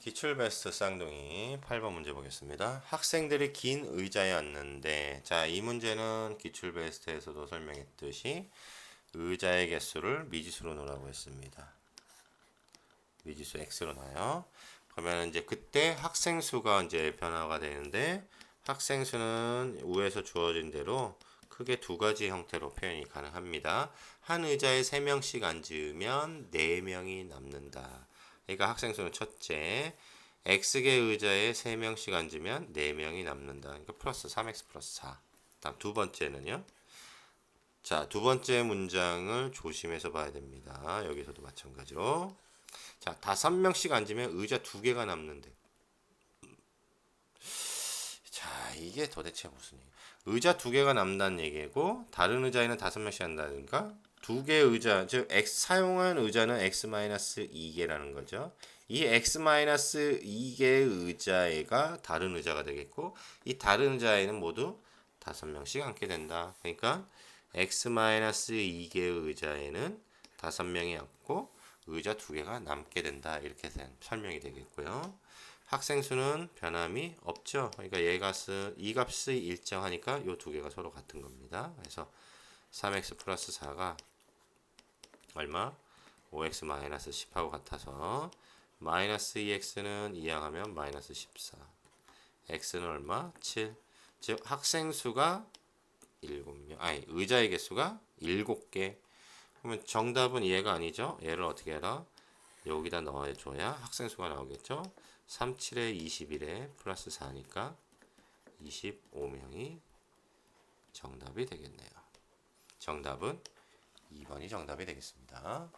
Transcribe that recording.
기출 베스트 쌍둥이 8번 문제 보겠습니다. 학생들이 긴 의자에 앉는데 자, 이 문제는 기출 베스트에서도 설명했듯이 의자의 개수를 미지수로 놓으라고 했습니다. 미지수 x로 놔요. 그러면 이제 그때 학생 수가 이제 변화가 되는데 학생 수는 위에서 주어진 대로 크게 두 가지 형태로 표현이 가능합니다. 한 의자에 세 명씩 앉으면 네 명이 남는다. 그러니까 학생 수는 첫째, x개 의자에 세 명씩 앉으면 네 명이 남는다. 그러니까 플러스 3x 플러스 4. 다음 두 번째는요. 자, 두 번째 문장을 조심해서 봐야 됩니다. 여기서도 마찬가지로. 자, 다섯 명씩 앉으면 의자 두 개가 남는데. 자, 이게 도대체 무슨 얘기? 의자 두 개가 남는다는 얘기고 다른 의자에는 다섯 명씩 한다든가 두 개의 의자, 즉 x 사용한 의자는 x-2개라는 거죠. 이 x-2개의 의자가 다른 의자가 되겠고 이 다른 의자에는 모두 다섯 명씩 앉게 된다. 그러니까 x-2개의 의자에는 다섯 명이 앉고 의자 두 개가 남게 된다. 이렇게 된 설명이 되겠고요. 학생 수는 변함이 없죠. 그러니까 얘 값은 이 값이 일정하니까 이 두 개가 서로 같은 겁니다. 그래서 3x 플러스 4가 얼마? 5x 마이너스 10하고 같아서 마이너스 2x는 이항하면 마이너스 14 x는 얼마? 7 즉 학생 수가 7명. 아니 의자의 개수가 7개. 그러면 정답은 얘가 아니죠? 얘를 어떻게 해라? 여기다 넣어줘야 학생 수가 나오겠죠? 3, 7에 21에 플러스 4니까 25명이 정답이 되겠네요. 정답은 2번이 정답이 되겠습니다.